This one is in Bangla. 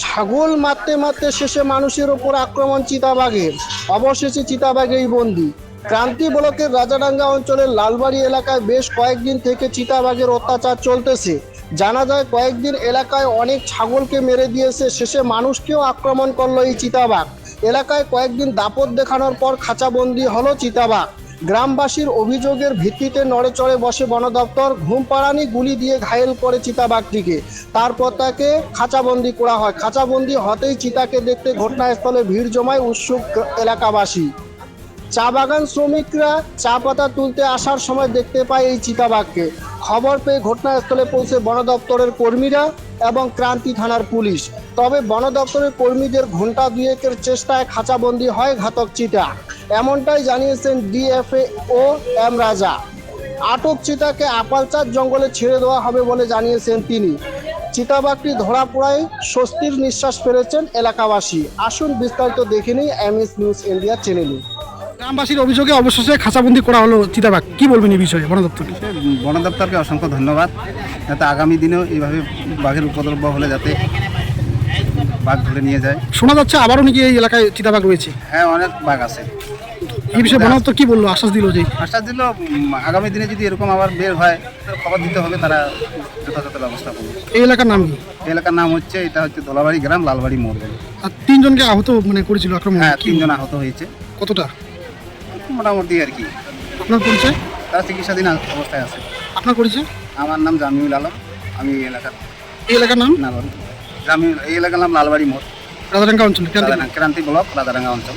ছাগল মারতে মারতে শেষে মানুষের ওপর আক্রমণ চিতাবাঘের। অবশেষে চিতাবাঘেই বন্দি। ক্রান্তি ব্লকের রাজাডাঙ্গা অঞ্চলের লালবাড়ি এলাকায় বেশ কয়েকদিন থেকে চিতাবাঘের অত্যাচার চলতেছে। জানা যায় কয়েকদিন এলাকায় অনেক ছাগলকে মেরে দিয়েছে, শেষে মানুষকেও আক্রমণ করল এই চিতাবাঘ। এলাকায় কয়েকদিন দাপট দেখানোর পর খাঁচাবন্দি হলো চিতাবাঘ। গ্রামবাসীর অভিযোগের ভিত্তিতে নড়েচড়ে বসে বন দপ্তর ঘুমপাড়ানি গুলি দিয়ে ঘায়েল করে চিতাবাঘটিকে। তারপর তাকে খাঁচাবন্দি করা হয়। খাঁচাবন্দি হতেই চিতাকে দেখতে ঘটনাস্থলে ভিড় জমায় উৎসুক এলাকাবাসী। চা বাগান শ্রমিকরা চা পাতা তুলতে আসার সময় দেখতে পায় এই চিতাবাঘকে। খবর পেয়ে ঘটনাস্থলে পৌঁছে বন দপ্তরের কর্মীরা এবং ক্রান্তি থানার পুলিশ। তবে বন দপ্তরের কর্মীদের ঘণ্টা দুয়েকের চেষ্টায় খাঁচাবন্দি হয় ঘাতক চিতা। এমনটাই জানিয়েছেন ডিএফএ ও এম রাজা। আটক চিতাকে আপালচার জঙ্গলে ছেড়ে দেওয়া হবে বলে জানিয়েছেন তিনি। চিতাবাঘটি ধরা পড়ায় স্বস্তির নিঃশ্বাস ফেলেছেন এলাকাবাসী। আসুন বিস্তারিত দেখে নিই এমএস নিউজ ইন্ডিয়া চ্যানেলে। গ্রামবাসীর অভিযোগে অবশেষে খাঁচাবন্দি করা হলো চিতাবাঘ। কি বলবেন এই বিষয়ে বন দপ্তর বন দপ্তরকে অসংখ্য ধন্যবাদ। যাতে আগামী দিনেও এইভাবে বাঘের উপদ্রব হলে যাতে বাঘ ধরে নিয়ে যায়। শোনা যাচ্ছে আবারও নাকি এই এলাকায় চিতাবাঘ রয়েছে। হ্যাঁ অনেক বাঘ আছে। এই বিষয়ে বন দপ্তর কি বলল? আশ্বাস দিল যে আশ্বাস দিল আগামী দিনে যদি এরকম আবার বের হয় খবর দিতে হবে তারা যথাযথ ব্যবস্থা করবে। এই এলাকার নাম কি? এলাকার নাম হচ্ছে এটা হচ্ছে দোলাবাড়ি গ্রাম লালবাড়ি মোড় আর তিনজনকে আহত মানে করেছিল আক্রমণ? হ্যাঁ তিনজন আহত হয়েছে। কতটা? মোটামুটি আর কি। আপনার পরিচয়? তারা চিকিৎসাধীন অবস্থায় আছে। আপনার পরিচয়? আমার নাম জামিউল আলম আমি এই এলাকার এই এলাকার নাম? জামিউল এই এলাকার নাম লালবাড়ি মোড়। রাজারাঙ্গা অঞ্চল ক্রান্তি ব্লক রাজারাঙ্গা অঞ্চল।